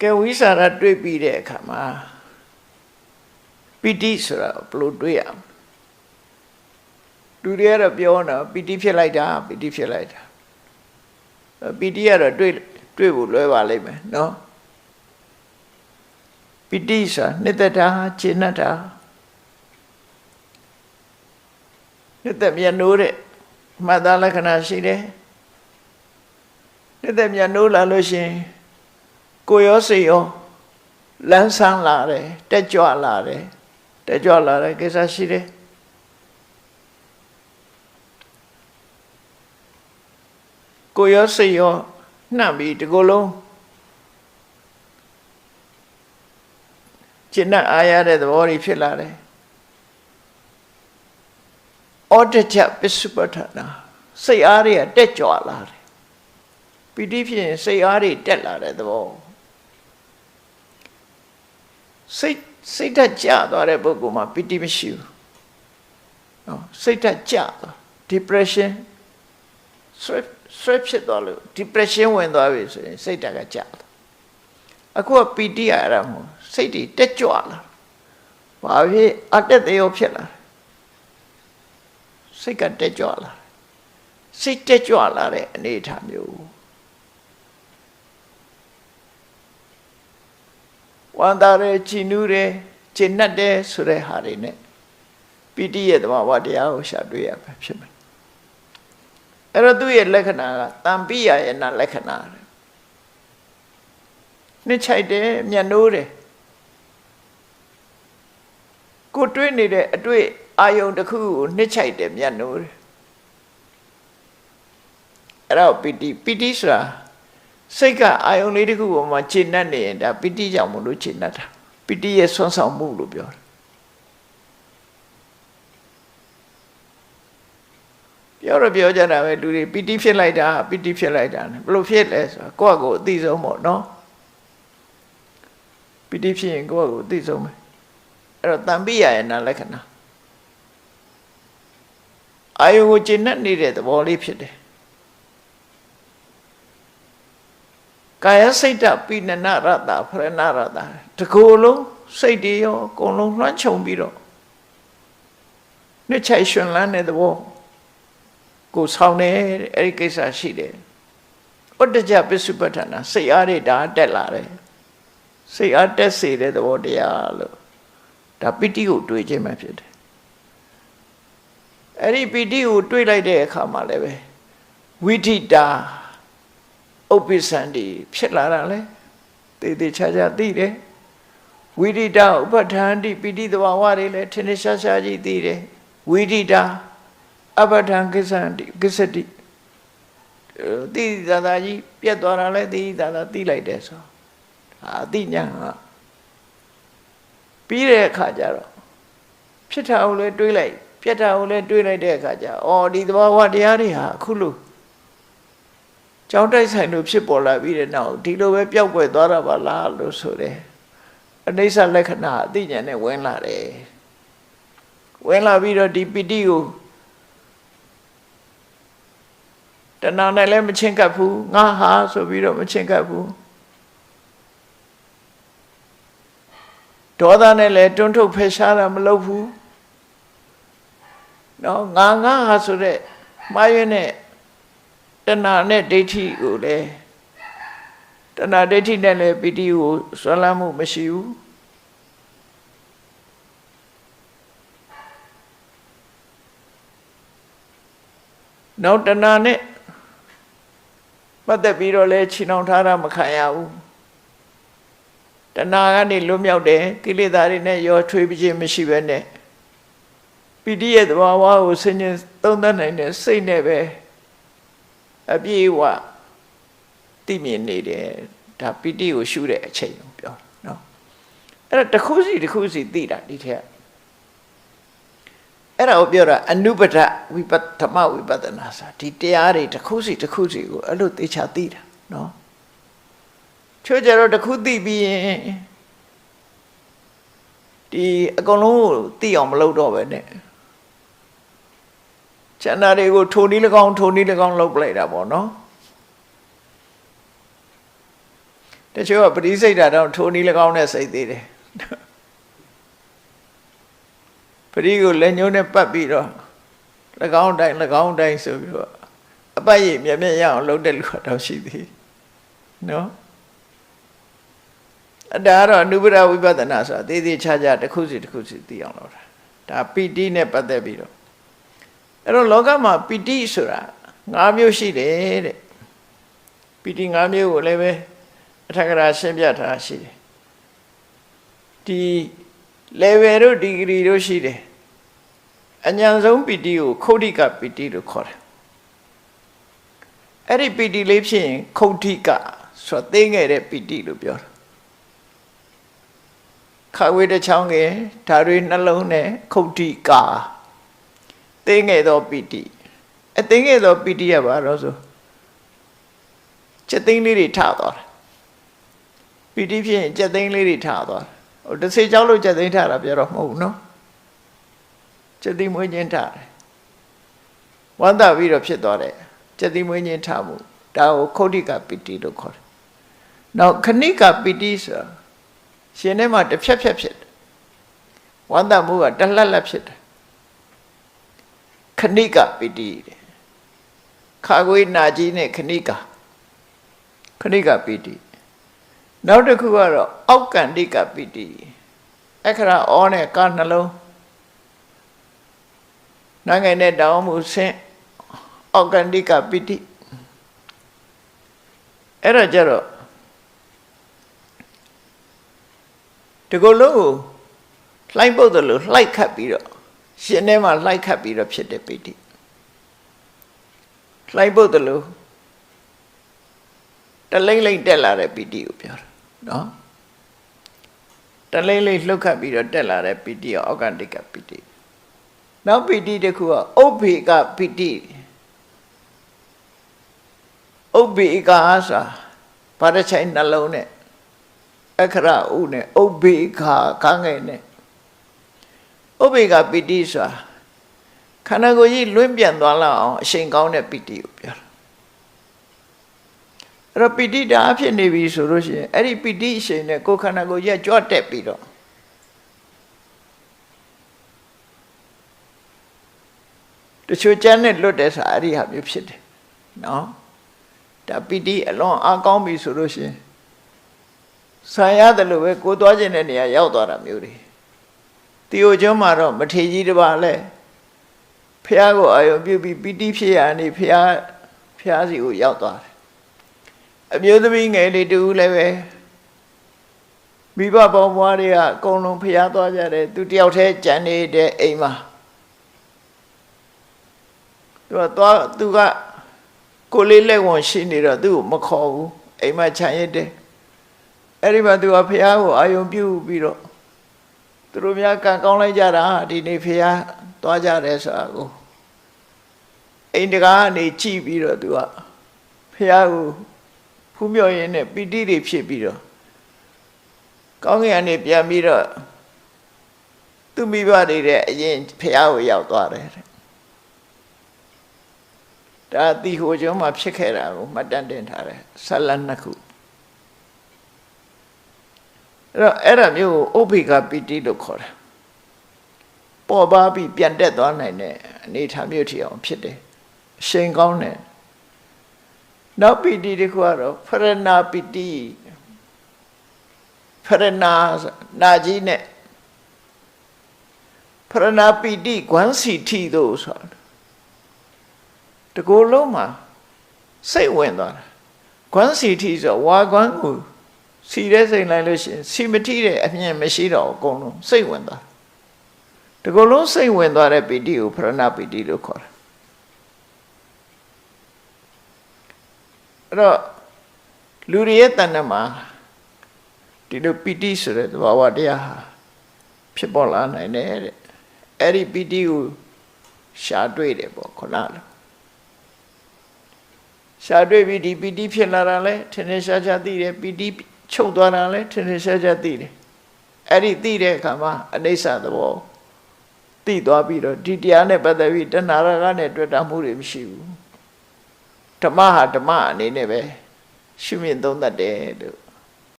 ကဲဝိစာရတွေ့ပြီးတဲ့အခါမှာပီတိဆိုတာဘယ်လိုတွေ့ရမလဲလူတွေကတော့ပြောတာပီတိဖြစ်လိုက်တာပီတိဖြစ်လိုက်တာပီတိကတော့တွေ့တွေ့ဖို့လွယ်ပါလိမ့်မယ်နော်ပီတိဆိုတာနှစ်သက်တာခြေနှက်တာနှစ်သက်မြတ်နိုးတဲ့မှတ်သားလက္ခဏာရှိတယ်နှစ်သက်မြတ်နိုးလာလို့ရှိရင် ကိုယ်ရောစိတ်ရောလန်းဆန်းလာတယ်တက်ကြွလာတယ်တက်ကြွလာတဲ့ကိစ္စရှိတယ်ကိုယ်ရောစိတ်ရောနှံ့ပြီးဒီကိုယ်လုံးကျင့်တတ်အားရတဲ့သဘောတွေဖြစ်လာတယ်ဩတ္တချပစ္စုပ္ပထနာစိတ်အားတွေကတက်ကြွလာတယ်ပီတိဖြစ်ရင်စိတ်အားတွေတက်လာတဲ့သဘော စိတ်စိတ်ဓာတ်ကျသွားတဲ့ပုဂ္ဂိုလ်မှာပီတိမရှိဘူးနော်စိတ်ဓာတ်ကျသွား depression stress stress ဖြစ်သွားလို့ depression ဝင်သွားပြီဆိုရင်စိတ်ဓာတ်ကကျသွားအခုကပီတိရရမို့စိတ်တွေတက်ကြွလာဘာဖြစ်အတက်သေးရောဖြစ်လာစိတ်ကတက်ကြွလာစိတ်တက်ကြွလာတဲ့အနေအထားမျိုး ဝန္တာရဲချီနူးရဲကျင့်တတ်တယ်ဆိုတဲ့ဟာတွေ ਨੇ ပိဋိရဲ့သဘာဝတရားကိုရှာတွေ့ရမှာဖြစ်မယ်အဲ့တော့သူ့ရဲ့လက္ခဏာကတံပိယရဲ့နာလက္ခဏာနှစ်ချိုက်တယ်မျက်နှိုးတယ်ကိုတွေးနေတဲ့အတွေ့အာယုံတစ်ခုကိုနှစ်ချိုက်တယ်မျက်နှိုးတယ်အဲ့တော့ပိဋိပိဋိဆိုတာ စိတ်ကအာယုံလေးတစ်ခုပေါ်မှာခြေနှက်နေရင်ဒါပိဋိကြောင့်မလို့ခြေနှက်တာပိဋိရဲ့ဆွမ်းဆောင်မှုလို့ပြောတယ်ပြောတော့ပြောကြတာပဲလူတွေပီတိဖြစ်လိုက်တာပီတိဖြစ်လိုက်တာဘယ်လိုဖြစ်လဲဆိုတော့ကိုယ့်အကိုအသိဆုံးပေါ့နော်ပီတိဖြစ်ရင်ကိုယ့်အကိုအသိဆုံးပဲအဲ့တော့တံပိယရဲ့နာလက္ခဏာအာယုကိုကျင့်နဲ့နေတဲ့သဘောလေးဖြစ်တယ် ကာယစိတ်တပိဏနရတဖရဏရတတကိုယ်လုံးစိတ်တွေရောအကုန်လုံးလွှမ်းခြုံပြီးတော့နှစ်ချိုက်ရှင်လန်းတဲ့သဘောကိုဆောင်တယ်အဲ့ဒီကိစ္စရှိတယ်ဥတ္တကြပစ္စုပ္ပတ္ထနာစိတ်အားတွေဒါတက်လာတယ်စိတ်အားတက်စေတဲ့သဘောတရားလို့ဒါပိဋိကိုတွေးခြင်းမှဖြစ်တယ်အဲ့ဒီပိဋိကိုတွေးလိုက်တဲ့အခါမှာလည်းပဲဝိထိတာ ဥပ္ပစ္စံဒီဖြစ်လာတာလေတေတေချာချာသိတယ်ဝိရိတဥပဋ္ဌာန်တိပိဋိသဘာဝတွေလည်းထင်ထင်ရှားရှားကြီးသိတယ်ဝိရိတာအပဋ္ဌံကိစ္စတိကိစ္စတိတိသာသာကြီးပြတ်သွားတာလဲတိသာသာသိလိုက်တယ်ဆိုအာအတိညာကပြီးတဲ့အခါကျတော့ဖြစ်တာကိုလည်းတွေးလိုက်ပြတ်တာကိုလည်းတွေးလိုက်တဲ့အခါကျအော်ဒီသဘာဝတရားတွေဟာအခုလို့ ကြောင်းတိုက်ဆိုင်လို့ဖြစ်ပေါ်လာပြီးတဲ့နောက်ဒီလိုပဲပျောက်ကွယ်သွားတာပါလားလို့ဆိုတယ်အနိစ္စလက္ခဏာအသိဉာဏ်နဲ့ဝင်လာတယ်ဝင်လာပြီးတော့ဒီပီတိကိုတဏှာနဲ့လည်းမချင်းကပ်ဘူးငါဟာဆိုပြီးတော့မချင်းကပ်ဘူးဒေါသနဲ့လည်းတွန်းထုတ်ဖယ်ရှားတာမလုပ်ဘူးနော်ငါငါဟာဆိုတဲ့မှားရွံ့တဲ့ တဏှာနဲ့ဒိဋ္ဌိကိုလည်းတဏှာဒိဋ္ဌိနဲ့လည်းပီတိကိုဆွလမ်းမှုမရှိဘူးနောက်တဏှာနဲ့ပတ်သက်ပြီးတော့လဲခြေနှောင်ထားတာမခံရဘူးတဏှာကနေလွတ်မြောက်တယ်ကိလေသာတွေနဲ့ရောထွေးပြီးခြင်းမရှိဘဲနဲ့ပိဋိရဲ့သဘာဝကိုဆင်ញင်သုံးသပ်နိုင်တဲ့စိတ်နဲ့ပဲ အပြည့်ဝသိမြင်နေတယ်ဒါပိဋိကိုရှုတဲ့အချိန်ကိုပြောနော်အဲ့တော့တစ်ခုစီတစ်ခုစီသိတာဒီထက်အဲ့ဒါကိုပြောတာအနုပဒဝိပဓမ္မဝိပဿနာစာဒီတရားတွေတစ်ခုစီတစ်ခုစီကိုအဲ့လိုသေချာသိတာနော်ချို့ကြတော့တစ်ခုသိပြီးရင်ဒီအကုန်လုံးကိုသိအောင်မလုပ်တော့ပဲနဲ့ ကျန်တာတွေကိုထိုနည်း၎င်းထိုနည်း၎င်းလုပ်ပလိုက်တာပေါ့နော်တချို့ကပရိစိတ်ဓာတ်တော့ထိုးနီး၎င်းနဲ့စိတ်သေးတယ်ပရိကိုလက်ညှိုးနဲ့ပတ်ပြီးတော့၎င်းတိုင်း၎င်းတိုင်းဆိုပြီးတော့အပတ်ရည်မြက်မြက်ရအောင်လုပ်တဲ့လူကတော့ရှိသေးနော်အဒါကတော့အနုပဒဝိပဿနာဆိုတာသေးသေးချာချာတစ်ခုစီတစ်ခုစီသိအောင်လုပ်တာဒါပီတိနဲ့ပတ်သက်ပြီးတော့ အဲ့တော့လောကမှာပီတိဆိုတာ၅မျိုးရှိတယ်တဲ့ပီတိ၅မျိုးကိုလည်းပဲအထက်ကရာရှင်းပြထားရှိတယ်ဒီ level တို့ degree တို့ရှိတယ်အញ្ញံဆုံးပီတိကိုခုတ်တိကပီတိလို့ခေါ်တယ်အဲ့ဒီပီတိလေးဖြစ်ရင်ခုတ်တိကဆိုတော့သိငယ်တဲ့ပီတိလို့ပြောတာခဝေးတစ်ချောင်းငယ်ဓာတွေနှလုံးနဲ့ခုတ်တိက သိငယ်သောပီတိအသိငယ်သောပီတိရပါတော့ဆိုချက်သိန်းလေးတွေထသွားတယ်ပီတိဖြစ်ရင်ချက်သိန်းလေးတွေထသွားတယ်ဟိုတစ်စေကြောက်လို့ချက်သိန်းထတာပြောတော့မဟုတ်ဘူးနော်ချက်သိန်းမွေးခြင်းထတယ်ဝမ်းသာပြီးတော့ဖြစ်သွားတယ်ချက်သိန်းမွေးခြင်းထမှုဒါကိုခုတ်တိကပီတိလို့ခေါ်တယ်နောက်ခဏိကပီတိဆိုရှင်ထဲမှာတစ်ဖြက်ဖြက်ဖြစ်တယ်ဝမ်းသာမှုကတလှက်လက်ဖြစ်တယ် ခဏိကပီတိတဲ့ခါခွေးနာကြီးနဲ့ခဏိကခဏိကပီတိနောက်တစ်ခုကတော့အောက်ကန္တိကပီတိအခရာအောနဲ့ကာနှလုံးနိုင်ငံနဲ့တောင်းမှုဆင်းအောက်ကန္တိကပီတိအဲ့ဒါကြတော့ဒီကုလုံးကိုလှိုက်ပုတ်တယ်လို့လှိုက်ခတ်ပြီးတော့ ရှင်ထဲမှာလှိုက်ခတ်ပြီးတော့ဖြစ်တဲ့ပီတိလှိုက်ပုတ်တယ်လို့တလိမ့်လိမ့်တက်လာတဲ့ပီတိကိုပြောတာနော်တလိမ့်လိမ့်လှုပ်ခတ်ပြီးတော့တက်လာတဲ့ပီတိရောအောက်ကတိကပီတိနောက်ပီတိတစ်ခုကဥပ္ပေကပီတိဥပ္ပေကဆိုတာဘာတစ်ချိန်နှလုံးနဲ့အခရဥနဲ့ဥပ္ပေကခန်းငယ်နဲ့ ဥပ္ပေကပီတိဆိုတာခန္ဓာကိုယ်ကြီးလွင့်ပြန်သွားလောက်အောင်အချိန်ကောင်းတဲ့ပီတိကိုပြောတာအဲ့တော့ပီတိတာအဖြစ်နေပြီဆိုလို့ရှိရင်အဲ့ဒီပီတိအချိန်နဲ့ကိုယ်ခန္ဓာကိုယ်ကြီးကကြွတက်ပြီးတော့တချို့ကျမ်းနဲ့လွတ်တဲ့စာအဲ့ဒီဟာမျိုးဖြစ်တယ်နော်ဒါပီတိအလွန်အားကောင်းပြီဆိုလို့ရှိရင်ဆံရတယ်လို့ပဲကိုသွားခြင်းတဲ့နေရာရောက်သွားတာမျိုးတွေ တီယိုကျွန်းမှာတော့မထေကြီးတစ်ပါးလဲဖះကိုအာယုံပြုပြီးပီတိဖြစ်ရနေဖះဖះစီကိုရောက်သွားတယ်အမျိုးသမီးငယ်လေးတူလည်းပဲမိဘပေါင်းမွားတွေကအကုန်လုံးဖျားသွားကြတယ်သူတယောက်တည်းကြံနေတဲ့အိမ်မှာသူကသွားသူကကိုလေးလက်ဝန်ရှိနေတော့သူ့ကိုမခေါ်ဘူးအိမ်မှာခြံရစ်တယ်အဲ့ဒီမှာသူကဖျားကိုအာယုံပြုပြီးတော့ သူတို့များကံကောင်းလိုက်ကြတာဒီနေ့ဖျားသွားကြတယ်ဆိုတာကိုအိမ်တကားကနေကြည့်ပြီးတော့သူကဖျားကိုဖူးမြော်ရင်းနဲ့ပီတိတွေဖြစ်ပြီးတော့ကောင်းကင်ကနေပြန်ပြီးတော့သူမိဘတွေတဲ့အရင်ဖះကိုရောက်သွားတယ်တဲ့ဒါတီဟိုကျွန်းမှာဖြစ်ခဲ့တာကိုမှတ်တမ်းတင်ထားတယ်ဆလတ်နှစ်ခု အဲ့တော့အဲ့ဒါမျိုးကိုဥပိ္ပကပီတိလို့ခေါ်တယ်ပေါ်ပါပြီးပြန်တက်သွားနိုင်တဲ့အနေအထားမျိုးထီအောင်ဖြစ်တယ်အရှိန်ကောင်းတယ်နောက်ပီတိတခုကတော့ဖရဏပီတိဖရဏနာကြီးနဲ့ဖရဏပီတိဂွမ်းစီထီတို့ဆိုတာတကူလုံးမှာစိတ်ဝင်သွားတာဂွမ်းစီထီဆိုဝါဂွမ်းကို စီတဲ့စိတ်လိုက်လို့ရှိရင်စီမတိတဲ့အမြင်မရှိတော့အကုန်လုံးစိတ်ဝင်သွားတကူလုံးစိတ်ဝင်သွားတဲ့ပီတိကိုဖရဏပီတိလို့ခေါ်တယ်အဲ့တော့လူတွေရဲ့တဏ္ဍမှာဒီလိုပီတိဆိုတဲ့သဘာဝတရားဟာဖြစ်ပေါ်လာနိုင်တယ်တဲ့အဲ့ဒီပီတိကိုရှားတွေ့တယ်ပေါ့ခုနလိုရှားတွေ့ပြီးဒီပီတိဖြစ်လာတာလဲထင်ထင်ရှားရှားသိတယ်ပီတိ ချုပ်သွားတာလဲထင်ထင်ရှားရှားသိတယ်အဲ့ဒီသိတဲ့အခါမှာအနိစ္စသဘောသိသွားပြီးတော့ဒီတရားနဲ့ပတ်သက်ပြီးတဏှာရကနဲ့တွေ့တာမှုတွေမရှိဘူးဓမ္မဟာဓမ္မအနေနဲ့ပဲရှုမြင်သုံးတတ်တယ်လို့